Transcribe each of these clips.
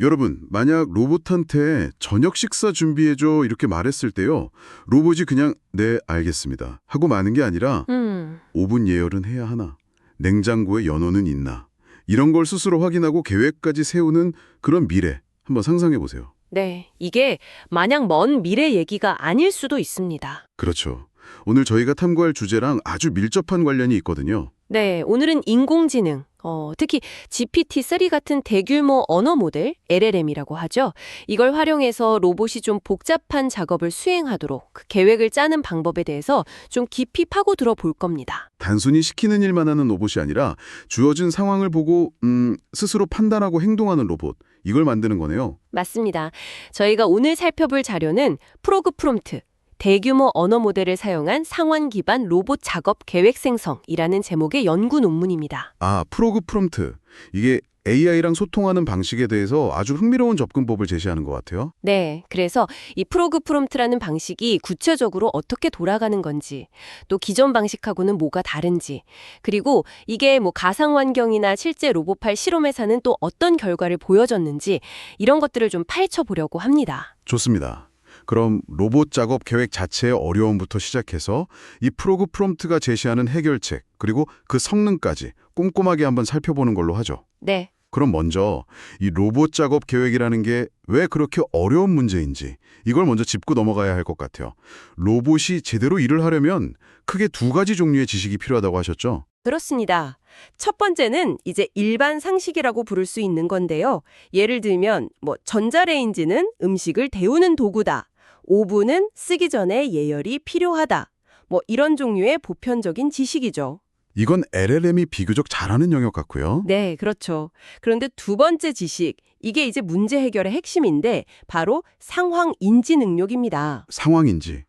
여러분, 만약 로봇한테 저녁 식사 준비해줘 이렇게 말했을 때요. 로봇이 그냥 네, 알겠습니다. 하고 마는 게 아니라 음, 오븐 예열은 해야 하나? 냉장고에 연어는 있나? 이런 걸 스스로 확인하고 계획까지 세우는 그런 미래 한번 상상해 보세요. 네. 이게 마냥 먼 미래 얘기가 아닐 수도 있습니다. 그렇죠. 오늘 저희가 탐구할 주제랑 아주 밀접한 관련이 있거든요. 네, 오늘은 인공지능, 어, 특히 GPT-3 같은 대규모 언어 모델, LLM이라고 하죠. 이걸 활용해서 로봇이 좀 복잡한 작업을 수행하도록 그 계획을 짜는 방법에 대해서 좀 깊이 파고 들어볼 겁니다. 단순히 시키는 일만 하는 로봇이 아니라 주어진 상황을 보고 음, 스스로 판단하고 행동하는 로봇. 이걸 만드는 거네요. 맞습니다. 저희가 오늘 살펴볼 자료는 프로그 프롬트, 대규모 언어 모델을 사용한 상황 기반 로봇 작업 계획 생성이라는 제목의 연구 논문입니다. 아, 프로그 프롬트. 이게 AI랑 소통하는 방식에 대해서 아주 흥미로운 접근법을 제시하는 것 같아요. 네, 그래서 이 프로그 프롬프트라는 방식이 구체적으로 어떻게 돌아가는 건지, 또 기존 방식하고는 뭐가 다른지, 그리고 이게 뭐 가상 환경이나 실제 로봇팔 실험에서는 또 어떤 결과를 보여줬는지 이런 것들을 좀 파헤쳐 보려고 합니다. 좋습니다. 그럼 로봇 작업 계획 자체의 어려움부터 시작해서 이 프로그 프롬프트가 제시하는 해결책, 그리고 그 성능까지 꼼꼼하게 한번 살펴보는 걸로 하죠. 네, 그럼 먼저 이 로봇 작업 계획이라는 게 왜 그렇게 어려운 문제인지 이걸 먼저 짚고 넘어가야 할 것 같아요. 로봇이 제대로 일을 하려면 크게 두 가지 종류의 지식이 필요하다고 하셨죠? 그렇습니다. 첫 번째는 이제 일반 상식이라고 부를 수 있는 건데요. 예를 들면 뭐 전자레인지는 음식을 데우는 도구다. 오븐은 쓰기 전에 예열이 필요하다. 뭐 이런 종류의 보편적인 지식이죠. 이건 LLM이 비교적 잘하는 영역 같고요. 네, 그렇죠. 그런데 두 번째 지식, 이게 이제 문제 해결의 핵심인데 바로 상황 인지 능력입니다. 상황 인지.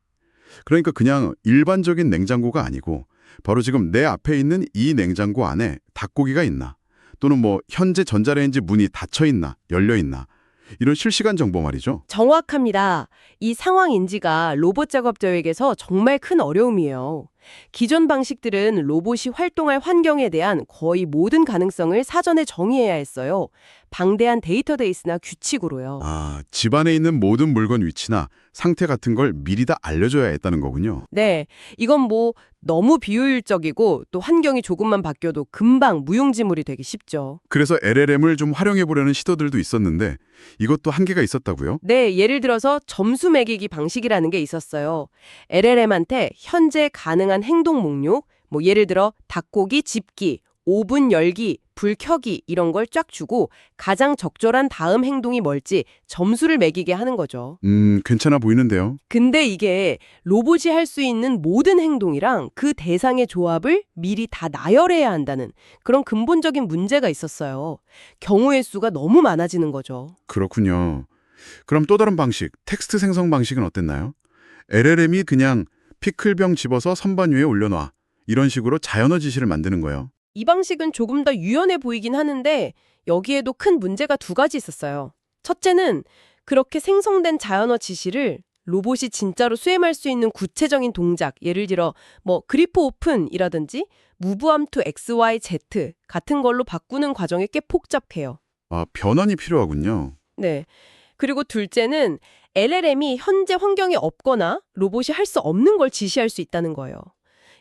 그러니까 그냥 일반적인 냉장고가 아니고 바로 지금 내 앞에 있는 이 냉장고 안에 닭고기가 있나 또는 뭐 현재 전자레인지 문이 닫혀 있나 열려 있나 이런 실시간 정보 말이죠. 정확합니다. 이 상황 인지가 로봇 작업자에게서 정말 큰 어려움이에요. 기존 방식들은 로봇이 활동할 환경에 대한 거의 모든 가능성을 사전에 정의해야 했어요. 방대한 데이터베이스나 규칙으로요. 아, 집안에 있는 모든 물건 위치나 상태 같은 걸 미리 다 알려줘야 했다는 거군요. 네, 이건 뭐 너무 비효율적이고 또 환경이 조금만 바뀌어도 금방 무용지물이 되기 쉽죠. 그래서 LLM을 좀 활용해 보려는 시도들도 있었는데 이것도 한계가 있었다고요? 네, 예를 들어서 점수 매기기 방식이라는 게 있었어요. LLM한테 현재 가능한 행동 목록, 뭐 예를 들어 닭고기 집기, 오븐 열기, 불 켜기 이런 걸 쫙 주고 가장 적절한 다음 행동이 뭘지 점수를 매기게 하는 거죠. 음, 괜찮아 보이는데요. 근데 이게 로봇이 할 수 있는 모든 행동이랑 그 대상의 조합을 미리 다 나열해야 한다는 그런 근본적인 문제가 있었어요. 경우의 수가 너무 많아지는 거죠. 그렇군요. 그럼 또 다른 방식, 텍스트 생성 방식은 어땠나요? LLM이 그냥 피클병 집어서 선반 위에 올려놔. 이런 식으로 자연어 지시를 만드는 거예요. 이 방식은 조금 더 유연해 보이긴 하는데 여기에도 큰 문제가 두 가지 있었어요. 첫째는 그렇게 생성된 자연어 지시를 로봇이 진짜로 수행할 수 있는 구체적인 동작, 예를 들어 뭐 그리프 오픈이라든지 무브암 투 XYZ 같은 걸로 바꾸는 과정이 꽤 복잡해요. 아, 변환이 필요하군요. 네. 그리고 둘째는 LLM이 현재 환경에 없거나 로봇이 할 수 없는 걸 지시할 수 있다는 거예요.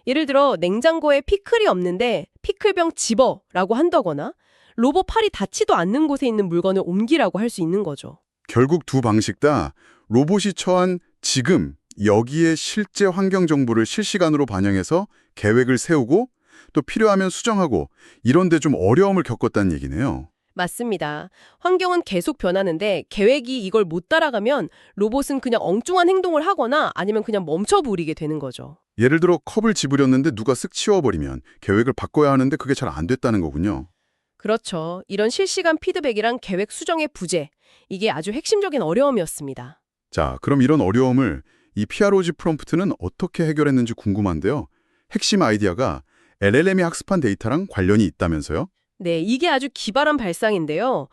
예를 들어 냉장고에 피클이 없는데 피클병 집어라고 한다거나 로봇 팔이 닿지도 않는 곳에 있는 물건을 옮기라고 할 수 있는 거죠. 결국 두 방식 다 로봇이 처한 지금 여기에 실제 환경 정보를 실시간으로 반영해서 계획을 세우고 또 필요하면 수정하고 이런 데 좀 어려움을 겪었다는 얘기네요. 맞습니다. 환경은 계속 변하는데 계획이 이걸 못 따라가면 로봇은 그냥 엉뚱한 행동을 하거나 아니면 그냥 멈춰버리게 되는 거죠. 예를 들어 컵을 집으렸는데 누가 쓱 치워버리면 계획을 바꿔야 하는데 그게 잘 안 됐다는 거군요. 그렇죠. 이런 실시간 피드백이랑 계획 수정의 부재, 이게 아주 핵심적인 어려움이었습니다. 자, 그럼 이런 어려움을 이 PROG 프롬프트는 어떻게 해결했는지 궁금한데요. 핵심 아이디어가 LLM이 학습한 데이터랑 관련이 있다면서요? 네, 이게 아주 기발한 발상인데요.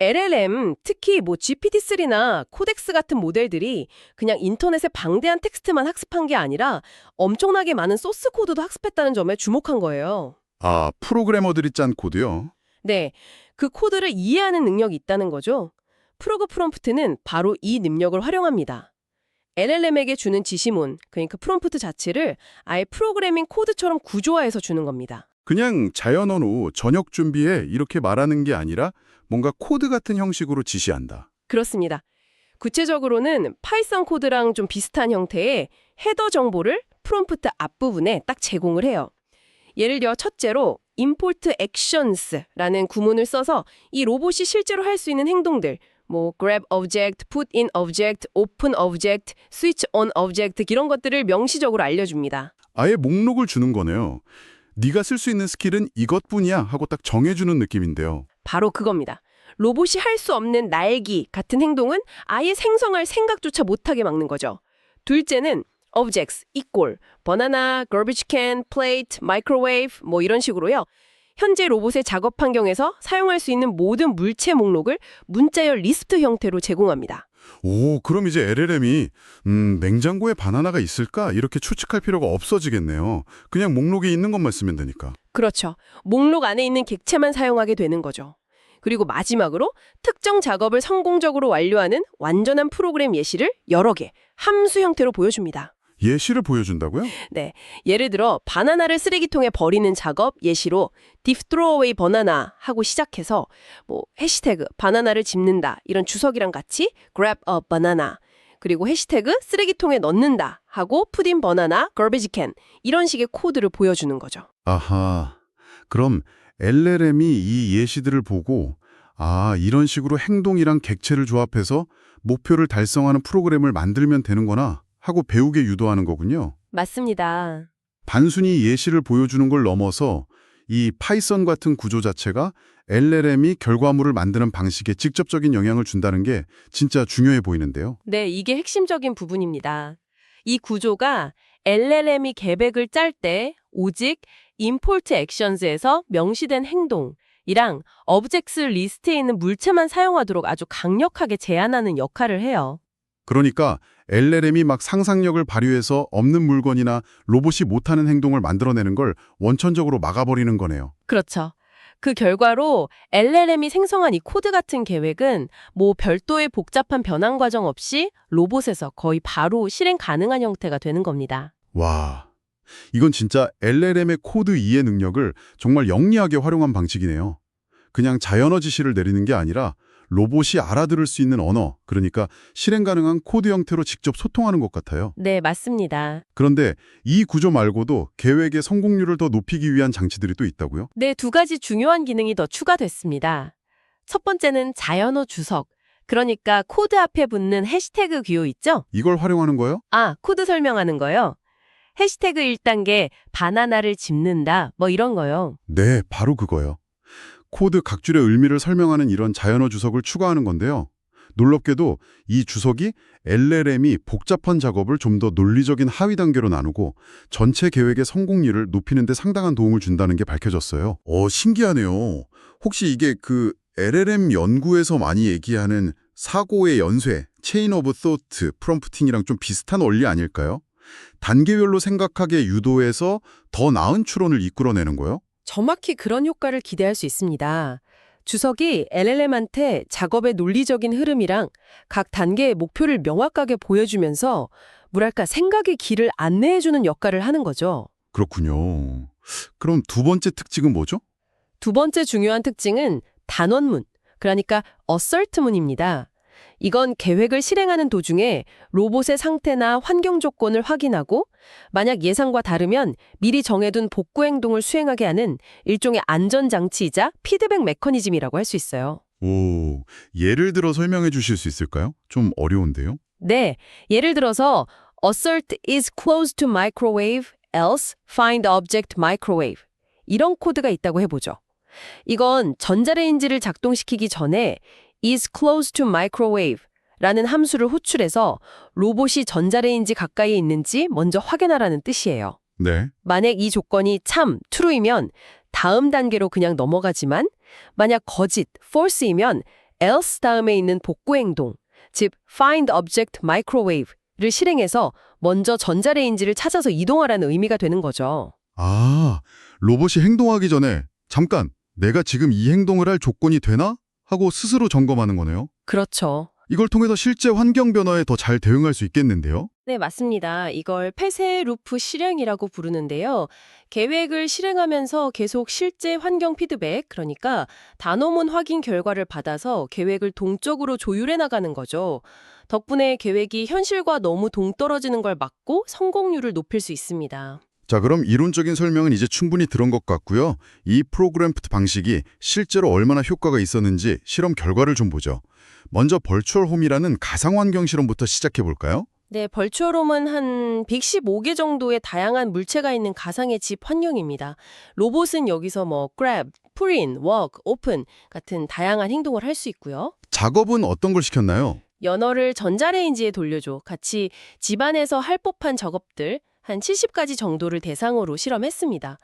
LLM, 특히 뭐 GPT-3나 코덱스 같은 모델들이 그냥 인터넷에 방대한 텍스트만 학습한 게 아니라 엄청나게 많은 소스 코드도 학습했다는 점에 주목한 거예요. 아, 프로그래머들이 짠 코드요? 네, 그 코드를 이해하는 능력이 있다는 거죠. 프로그 프롬프트는 바로 이 능력을 활용합니다. LLM에게 주는 지시문, 그러니까 프롬프트 자체를 아예 프로그래밍 코드처럼 구조화해서 주는 겁니다. 그냥 자연 언어 저녁 준비해 이렇게 말하는 게 아니라 뭔가 코드 같은 형식으로 지시한다. 그렇습니다. 구체적으로는 파이썬 코드랑 좀 비슷한 형태의 헤더 정보를 프롬프트 앞부분에 딱 제공을 해요. 예를 들어 첫째로 import actions라는 구문을 써서 이 로봇이 실제로 할 수 있는 행동들 뭐 grab object, put in object, open object, switch on object 이런 것들을 명시적으로 알려줍니다. 아예 목록을 주는 거네요. 네가 쓸 수 있는 스킬은 이것뿐이야 하고 딱 정해주는 느낌인데요. 바로 그겁니다. 로봇이 할 수 없는 날기 같은 행동은 아예 생성할 생각조차 못하게 막는 거죠. 둘째는 objects, equal, banana, garbage can, plate, microwave 뭐 이런 식으로요. 현재 로봇의 작업 환경에서 사용할 수 있는 모든 물체 목록을 문자열 리스트 형태로 제공합니다. 오, 그럼 이제 LLM이 음, 냉장고에 바나나가 있을까 이렇게 추측할 필요가 없어지겠네요. 그냥 목록에 있는 것만 쓰면 되니까. 그렇죠. 목록 안에 있는 객체만 사용하게 되는 거죠. 그리고 마지막으로 특정 작업을 성공적으로 완료하는 완전한 프로그램 예시를 여러 개 함수 형태로 보여줍니다. 예시를 보여준다고요? 네. 예를 들어 바나나를 쓰레기통에 버리는 작업 예시로 away banana 하고 시작해서 뭐 해시태그 바나나를 집는다 이런 주석이랑 같이 grab a banana 그리고 해시태그 쓰레기통에 넣는다 하고 in banana garbage can 이런 식의 코드를 보여주는 거죠. 아하. 그럼 LLM이 이 예시들을 보고 아, 이런 식으로 행동이랑 객체를 조합해서 목표를 달성하는 프로그램을 만들면 되는구나 하고 배우게 유도하는 거군요. 맞습니다. 단순히 예시를 보여주는 걸 넘어서 이 파이썬 같은 구조 자체가 LLM이 결과물을 만드는 방식에 직접적인 영향을 준다는 게 진짜 중요해 보이는데요. 네, 이게 핵심적인 부분입니다. 이 구조가 LLM이 계획을 짤 때 오직 import actions에서 명시된 행동이랑 objects 리스트에 있는 물체만 사용하도록 아주 강력하게 제한하는 역할을 해요. 그러니까 LLM이 막 상상력을 발휘해서 없는 물건이나 로봇이 못하는 행동을 만들어내는 걸 원천적으로 막아버리는 거네요. 그렇죠. 그 결과로 LLM이 생성한 이 코드 같은 계획은 뭐 별도의 복잡한 변환 과정 없이 로봇에서 거의 바로 실행 가능한 형태가 되는 겁니다. 와, 이건 진짜 LLM의 코드 이해 능력을 정말 영리하게 활용한 방식이네요. 그냥 자연어 지시를 내리는 게 아니라 로봇이 알아들을 수 있는 언어, 그러니까 실행 가능한 코드 형태로 직접 소통하는 것 같아요. 네, 맞습니다. 그런데 이 구조 말고도 계획의 성공률을 더 높이기 위한 장치들이 또 있다고요? 네, 두 가지 중요한 기능이 더 추가됐습니다. 첫 번째는 자연어 주석. 그러니까 코드 앞에 붙는 해시태그 기호 있죠? 이걸 활용하는 거요? 아, 코드 설명하는 거요. 해시태그 1단계 바나나를 집는다. 뭐 이런 거요. 네, 바로 그거요. 코드 각 줄의 의미를 설명하는 이런 자연어 주석을 추가하는 건데요. 놀랍게도 이 주석이 LLM이 복잡한 작업을 좀 더 논리적인 하위 단계로 나누고 전체 계획의 성공률을 높이는 데 상당한 도움을 준다는 게 밝혀졌어요. 어, 신기하네요. 혹시 이게 그 LLM 연구에서 많이 얘기하는 사고의 연쇄, 체인 오브 소트, 프롬프팅이랑 좀 비슷한 원리 아닐까요? 단계별로 생각하게 유도해서 더 나은 추론을 이끌어내는 거요? 정확히 그런 효과를 기대할 수 있습니다. 주석이 LLM한테 작업의 논리적인 흐름이랑 각 단계의 목표를 명확하게 보여주면서 뭐랄까 생각의 길을 안내해주는 역할을 하는 거죠. 그렇군요. 그럼 두 번째 특징은 뭐죠? 두 번째 중요한 특징은 단원문, 그러니까 assert문입니다. 이건 계획을 실행하는 도중에 로봇의 상태나 환경 조건을 확인하고 만약 예상과 다르면 미리 정해둔 복구 행동을 수행하게 하는 일종의 안전장치이자 피드백 메커니즘이라고 할 수 있어요. 오, 예를 들어 설명해 주실 수 있을까요? 좀 어려운데요. 네, 예를 들어서 assert is close to microwave, else find object microwave 이런 코드가 있다고 해보죠. 이건 전자레인지를 작동시키기 전에 is close to microwave 라는 함수를 호출해서 로봇이 전자레인지 가까이에 있는지 먼저 확인하라는 뜻이에요. 네. 만약 이 조건이 참, true이면 다음 단계로 그냥 넘어가지만 만약 거짓, false이면 else 다음에 있는 복구 행동, 즉 find object microwave를 실행해서 먼저 전자레인지를 찾아서 이동하라는 의미가 되는 거죠. 아, 로봇이 행동하기 전에 잠깐 내가 지금 이 행동을 할 조건이 되나? 하고 스스로 점검하는 거네요. 그렇죠. 이걸 통해서 실제 환경 변화에 더 잘 대응할 수 있겠는데요? 네, 맞습니다. 이걸 폐쇄 루프 실행이라고 부르는데요. 계획을 실행하면서 계속 실제 환경 피드백, 그러니까 단어문 확인 결과를 받아서 계획을 동적으로 조율해 나가는 거죠. 덕분에 계획이 현실과 너무 동떨어지는 걸 막고 성공률을 높일 수 있습니다. 자, 그럼 이론적인 설명은 이제 충분히 들은 것 같고요. 이 프로그램프트 방식이 실제로 얼마나 효과가 있었는지 실험 결과를 좀 보죠. 먼저 벌추얼 홈이라는 가상 환경 실험부터 시작해 볼까요? 네, 벌추얼홈은 한 115개 정도의 다양한 물체가 있는 가상의 집 환경입니다. 로봇은 여기서 뭐 grab, pull in, walk, open 같은 다양한 행동을 할 수 있고요. 작업은 어떤 걸 시켰나요? 연어를 전자레인지에 돌려줘. 같이 집안에서 할 법한 작업들 한 70가지 정도를 대상으로 실험했습니다.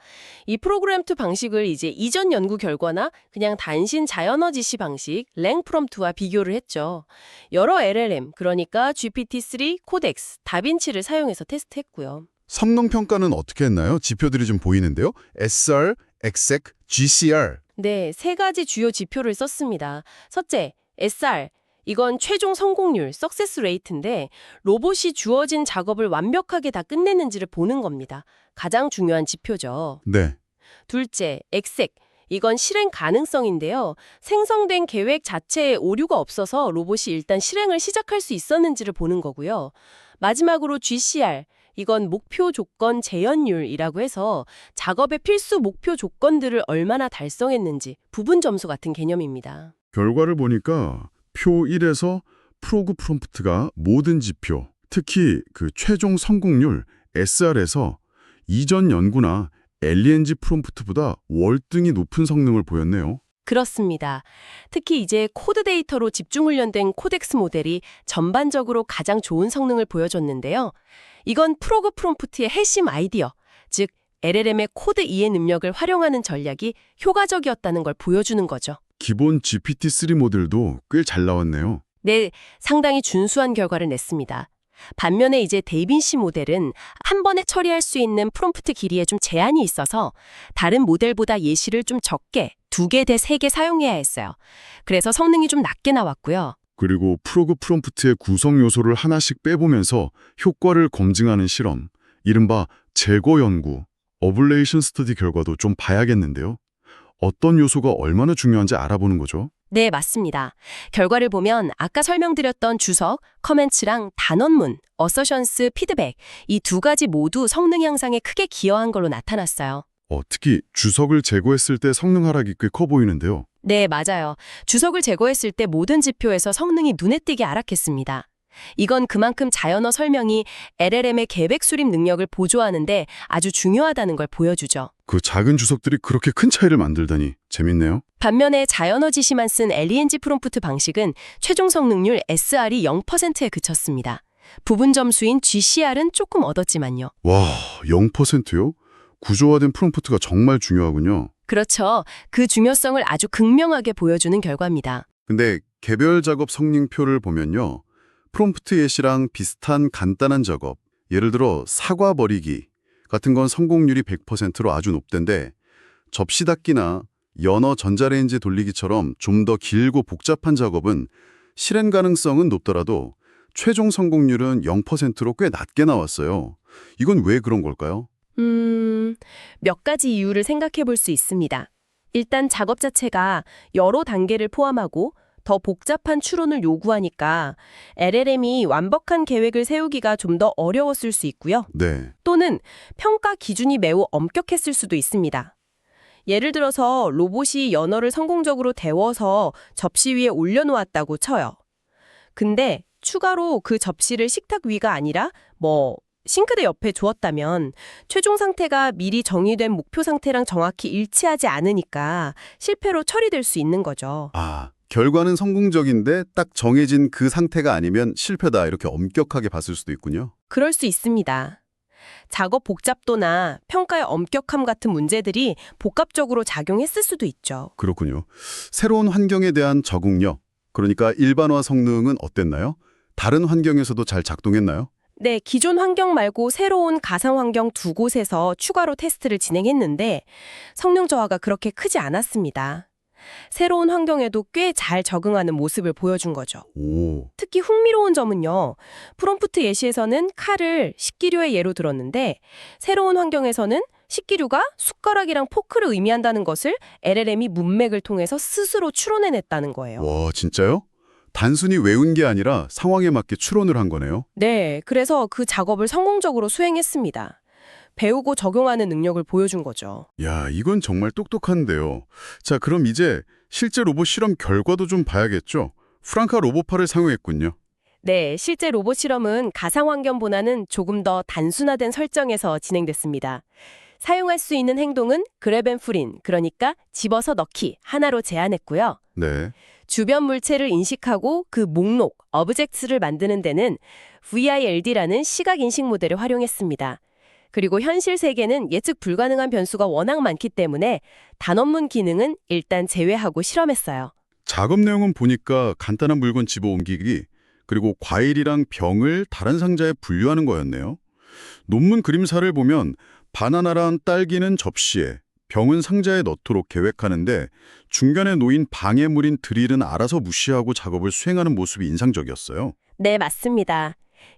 이 프로그램2 방식을 이제 이전 연구 결과나 그냥 단신 자연어 지시 방식 랭프롬프트와 비교를 했죠. 여러 LLM, 그러니까 GPT-3, 코덱스, 다빈치를 사용해서 테스트했고요. 성능 평가는 어떻게 했나요? 지표들이 좀 보이는데요. SR, exec, GCR. 네, 세 가지 주요 지표를 썼습니다. 첫째, SR. 이건 최종 성공률, 석세스 레이트인데 로봇이 주어진 작업을 완벽하게 다 끝냈는지를 보는 겁니다. 가장 중요한 지표죠. 네. 둘째, 엑색. 이건 실행 가능성인데요. 생성된 계획 자체에 오류가 없어서 로봇이 일단 실행을 시작할 수 있었는지를 보는 거고요. 마지막으로 GCR. 이건 목표 조건 재현율이라고 해서 작업의 필수 목표 조건들을 얼마나 달성했는지 부분 점수 같은 개념입니다. 결과를 보니까 표 1에서 프로그 프롬프트가 모든 지표, 특히 그 최종 성공률 SR에서 이전 연구나 LNG 프롬프트보다 월등히 높은 성능을 보였네요. 그렇습니다. 특히 이제 코드 데이터로 집중 훈련된 코덱스 모델이 전반적으로 가장 좋은 성능을 보여줬는데요. 이건 프로그 프롬프트의 핵심 아이디어, 즉 LLM의 코드 이해 능력을 활용하는 전략이 효과적이었다는 걸 보여주는 거죠. 기본 GPT-3 모델도 꽤 잘 나왔네요. 네, 상당히 준수한 결과를 냈습니다. 반면에 이제 데이빈시 모델은 한 번에 처리할 수 있는 프롬프트 길이에 좀 제한이 있어서 다른 모델보다 예시를 좀 적게 두 개 대 세 개 사용해야 했어요. 그래서 성능이 좀 낮게 나왔고요. 그리고 프로그 프롬프트의 구성 요소를 하나씩 빼보면서 효과를 검증하는 실험, 이른바 제거 연구, 어블레이션 스터디 결과도 좀 봐야겠는데요. 어떤 요소가 얼마나 중요한지 알아보는 거죠. 네, 맞습니다. 결과를 보면 아까 설명드렸던 주석, 커멘츠랑 단원문, 어서션스, 피드백 이 두 가지 모두 성능 향상에 크게 기여한 걸로 나타났어요. 어, 특히 주석을 제거했을 때 성능 하락이 꽤 커 보이는데요. 네, 맞아요. 주석을 제거했을 때 모든 지표에서 성능이 눈에 띄게 하락했습니다. 이건 그만큼 자연어 설명이 LLM의 계획 수립 능력을 보조하는데 아주 중요하다는 걸 보여주죠. 그 작은 주석들이 그렇게 큰 차이를 만들다니 재밌네요. 반면에 자연어 지시만 쓴 LENG 프롬프트 방식은 최종 성능률 SR이 0%에 그쳤습니다. 부분 점수인 GCR은 조금 얻었지만요. 와, 0%요? 구조화된 프롬프트가 정말 중요하군요. 그렇죠. 그 중요성을 아주 극명하게 보여주는 결과입니다. 근데 개별 작업 성능표를 보면요. 프롬프트 예시랑 비슷한 간단한 작업, 예를 들어 사과 버리기 같은 건 성공률이 100%로 아주 높던데 접시 닦기나 연어 전자레인지 돌리기처럼 좀 더 길고 복잡한 작업은 실행 가능성은 높더라도 최종 성공률은 0%로 꽤 낮게 나왔어요. 이건 왜 그런 걸까요? 음, 몇 가지 이유를 생각해 볼 수 있습니다. 일단 작업 자체가 여러 단계를 포함하고 더 복잡한 추론을 요구하니까 LLM이 완벽한 계획을 세우기가 좀 더 어려웠을 수 있고요. 네. 또는 평가 기준이 매우 엄격했을 수도 있습니다. 예를 들어서 로봇이 연어를 성공적으로 데워서 접시 위에 올려놓았다고 쳐요. 근데 추가로 그 접시를 식탁 위가 아니라 뭐 싱크대 옆에 두었다면 최종 상태가 미리 정의된 목표 상태랑 정확히 일치하지 않으니까 실패로 처리될 수 있는 거죠. 아, 결과는 성공적인데 딱 정해진 그 상태가 아니면 실패다 이렇게 엄격하게 봤을 수도 있군요. 그럴 수 있습니다. 작업 복잡도나 평가의 엄격함 같은 문제들이 복합적으로 작용했을 수도 있죠. 그렇군요. 새로운 환경에 대한 적응력, 그러니까 일반화 성능은 어땠나요? 다른 환경에서도 잘 작동했나요? 네, 기존 환경 말고 새로운 가상 환경 두 곳에서 추가로 테스트를 진행했는데 성능 저하가 그렇게 크지 않았습니다. 새로운 환경에도 꽤 잘 적응하는 모습을 보여준 거죠. 오, 특히 흥미로운 점은요. 프롬프트 예시에서는 칼을 식기류의 예로 들었는데 새로운 환경에서는 식기류가 숟가락이랑 포크를 의미한다는 것을 LLM이 문맥을 통해서 스스로 추론해냈다는 거예요. 와, 진짜요? 단순히 외운 게 아니라 상황에 맞게 추론을 한 거네요. 네, 그래서 그 작업을 성공적으로 수행했습니다. 배우고 적용하는 능력을 보여준 거죠. 야, 이건 정말 똑똑한데요. 자, 그럼 이제 실제 로봇 실험 결과도 좀 봐야겠죠? 프랑카 로봇파를 사용했군요. 네, 실제 로봇 실험은 가상 환경보다는 조금 더 단순화된 설정에서 진행됐습니다. 사용할 수 있는 행동은 그랩앤프린, 그러니까 집어서 넣기 하나로 제한했고요. 네. 주변 물체를 인식하고 그 목록, 어브젝트를 만드는 데는 VILD라는 시각 인식 모델을 활용했습니다. 그리고 현실 세계는 예측 불가능한 변수가 워낙 많기 때문에 단원문 기능은 일단 제외하고 실험했어요. 작업 내용은 보니까 간단한 물건 집어 옮기기, 그리고 과일이랑 병을 다른 상자에 분류하는 거였네요. 논문 그림사를 보면 바나나랑 딸기는 접시에, 병은 상자에 넣도록 계획하는데 중간에 놓인 방해물인 드릴은 알아서 무시하고 작업을 수행하는 모습이 인상적이었어요. 네, 맞습니다.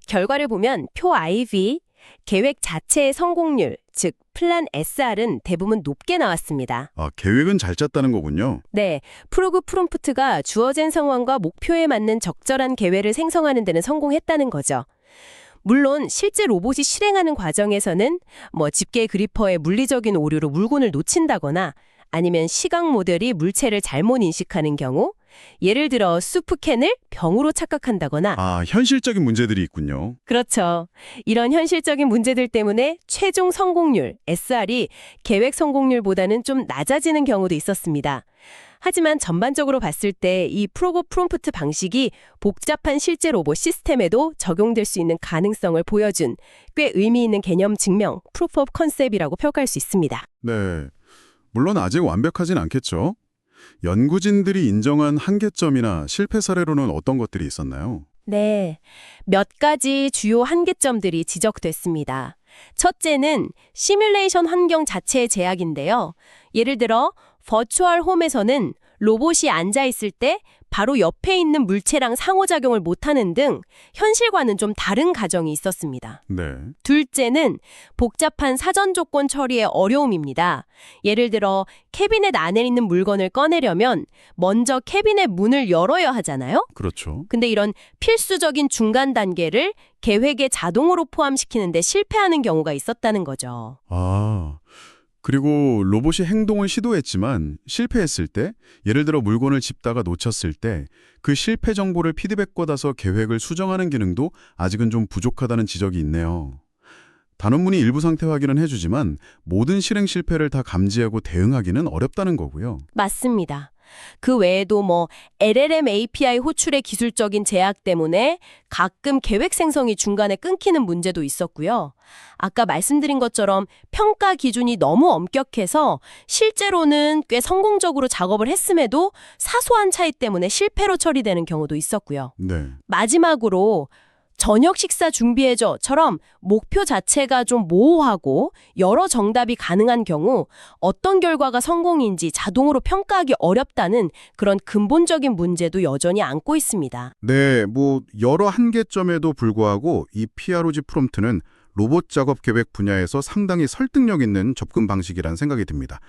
결과를 보면 표 IV, 계획 자체의 성공률, 즉 플랜 SR은 대부분 높게 나왔습니다. 아, 계획은 잘 짰다는 거군요. 네, 프로그 프롬프트가 주어진 상황과 목표에 맞는 적절한 계획을 생성하는 데는 성공했다는 거죠. 물론 실제 로봇이 실행하는 과정에서는 뭐 집게 그리퍼의 물리적인 오류로 물건을 놓친다거나 아니면 시각 모델이 물체를 잘못 인식하는 경우 예를 들어 수프캔을 병으로 착각한다거나 아, 현실적인 문제들이 있군요. 그렇죠. 이런 현실적인 문제들 때문에 최종 성공률, SR이 계획 성공률보다는 좀 낮아지는 경우도 있었습니다. 하지만 전반적으로 봤을 때 이 프로고 프롬프트 방식이 복잡한 실제 로봇 시스템에도 적용될 수 있는 가능성을 보여준 꽤 의미 있는 개념 증명, 프로프 오브 컨셉이라고 평가할 수 있습니다. 네. 물론 아직 완벽하진 않겠죠. 연구진들이 인정한 한계점이나 실패 사례로는 어떤 것들이 있었나요? 네. 몇 가지 주요 한계점들이 지적됐습니다. 첫째는 시뮬레이션 환경 자체의 제약인데요. 예를 들어 버추얼 홈에서는 로봇이 앉아 있을 때 바로 옆에 있는 물체랑 상호작용을 못하는 등 현실과는 좀 다른 가정이 있었습니다. 네. 둘째는 복잡한 사전 조건 처리의 어려움입니다. 예를 들어 캐비넷 안에 있는 물건을 꺼내려면 먼저 캐비넷 문을 열어야 하잖아요. 그렇죠. 근데 이런 필수적인 중간 단계를 계획에 자동으로 포함시키는데 실패하는 경우가 있었다는 거죠. 아. 그리고 로봇이 행동을 시도했지만 실패했을 때, 예를 들어 물건을 집다가 놓쳤을 때 그 실패 정보를 피드백 받아서 계획을 수정하는 기능도 아직은 좀 부족하다는 지적이 있네요. 단원문이 일부 상태 확인은 해주지만 모든 실행 실패를 다 감지하고 대응하기는 어렵다는 거고요. 맞습니다. 그 외에도 뭐 LLM API 호출의 기술적인 제약 때문에 가끔 계획 생성이 중간에 끊기는 문제도 있었고요. 아까 말씀드린 것처럼 평가 기준이 너무 엄격해서 실제로는 꽤 성공적으로 작업을 했음에도 사소한 차이 때문에 실패로 처리되는 경우도 있었고요. 네. 마지막으로 저녁 식사 준비해줘처럼 목표 자체가 좀 모호하고 여러 정답이 가능한 경우 어떤 결과가 성공인지 자동으로 평가하기 어렵다는 그런 근본적인 문제도 여전히 안고 있습니다. 네, 뭐 여러 한계점에도 불구하고 이 PROG 프롬프트는 로봇 작업 계획 분야에서 상당히 설득력 있는 접근 방식이라는 생각이 듭니다.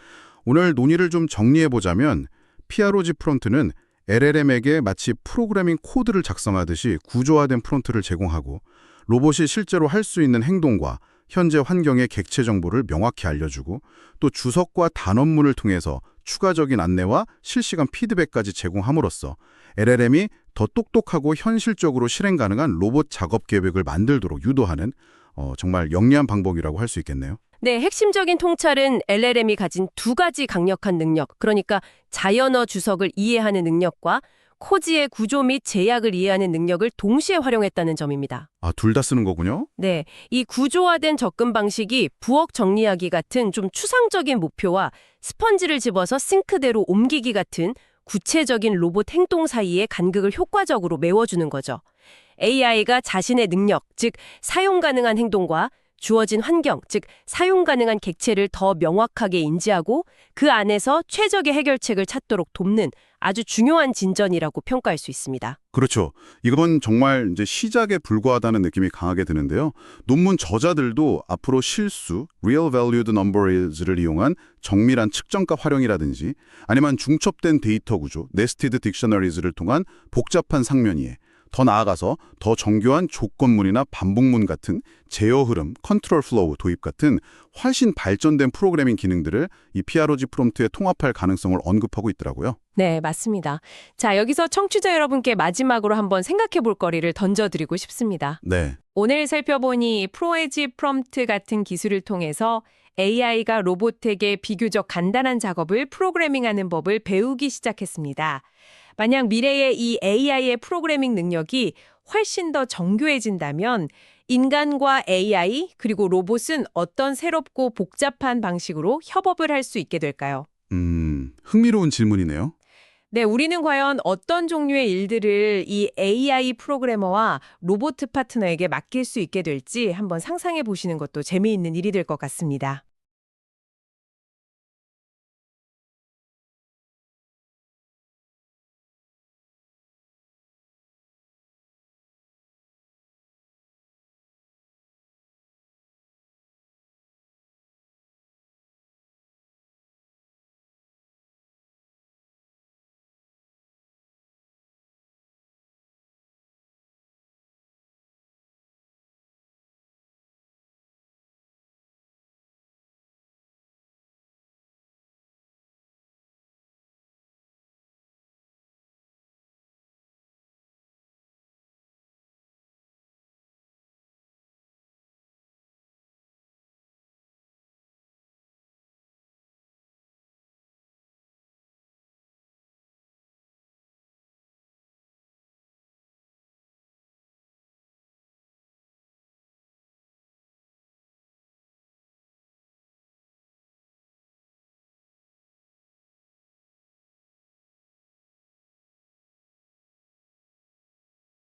오늘 논의를 좀 정리해 보자면 PROG 프롬프트는 LLM에게 마치 프로그래밍 코드를 작성하듯이 구조화된 프롬프트를 제공하고 로봇이 실제로 할 수 있는 행동과 현재 환경의 객체 정보를 명확히 알려주고 또 주석과 단원문을 통해서 추가적인 안내와 실시간 피드백까지 제공함으로써 LLM이 더 똑똑하고 현실적으로 실행 가능한 로봇 작업 계획을 만들도록 유도하는 어, 정말 영리한 방법이라고 할 수 있겠네요. 네, 핵심적인 통찰은 LLM이 가진 두 가지 강력한 능력, 그러니까 자연어 주석을 이해하는 능력과 코지의 구조 및 제약을 이해하는 능력을 동시에 활용했다는 점입니다. 아, 둘 다 쓰는 거군요. 네, 이 구조화된 접근 방식이 부엌 정리하기 같은 좀 추상적인 목표와 스펀지를 집어서 싱크대로 옮기기 같은 구체적인 로봇 행동 사이의 간극을 효과적으로 메워주는 거죠. AI가 자신의 능력, 즉 사용 가능한 행동과 주어진 환경, 즉 사용 가능한 객체를 더 명확하게 인지하고 그 안에서 최적의 해결책을 찾도록 돕는 아주 중요한 진전이라고 평가할 수 있습니다. 그렇죠. 이건 정말 이제 시작에 불과하다는 느낌이 강하게 드는데요. 논문 저자들도 앞으로 실수, real valued numbers를 이용한 정밀한 측정값 활용이라든지 아니면 중첩된 데이터 구조, nested dictionaries를 통한 복잡한 상면 이해, 더 나아가서 더 정교한 조건문이나 반복문 같은 제어 흐름, 컨트롤 플로우 도입 같은 훨씬 발전된 프로그래밍 기능들을 이 PROG 프롬프트에 통합할 가능성을 언급하고 있더라고요. 네, 맞습니다. 자, 여기서 청취자 여러분께 마지막으로 한번 생각해 볼 거리를 던져드리고 싶습니다. 네. 오늘 살펴보니 프로에지 프롬프트 같은 기술을 통해서 AI가 로봇에게 비교적 간단한 작업을 프로그래밍하는 법을 배우기 시작했습니다. 만약 미래의 이 AI의 프로그래밍 능력이 훨씬 더 정교해진다면 인간과 AI 그리고 로봇은 어떤 새롭고 복잡한 방식으로 협업을 할 수 있게 될까요? 음, 흥미로운 질문이네요. 네, 우리는 과연 어떤 종류의 일들을 이 AI 프로그래머와 로보트 파트너에게 맡길 수 있게 될지 한번 상상해 보시는 것도 재미있는 일이 될 것 같습니다.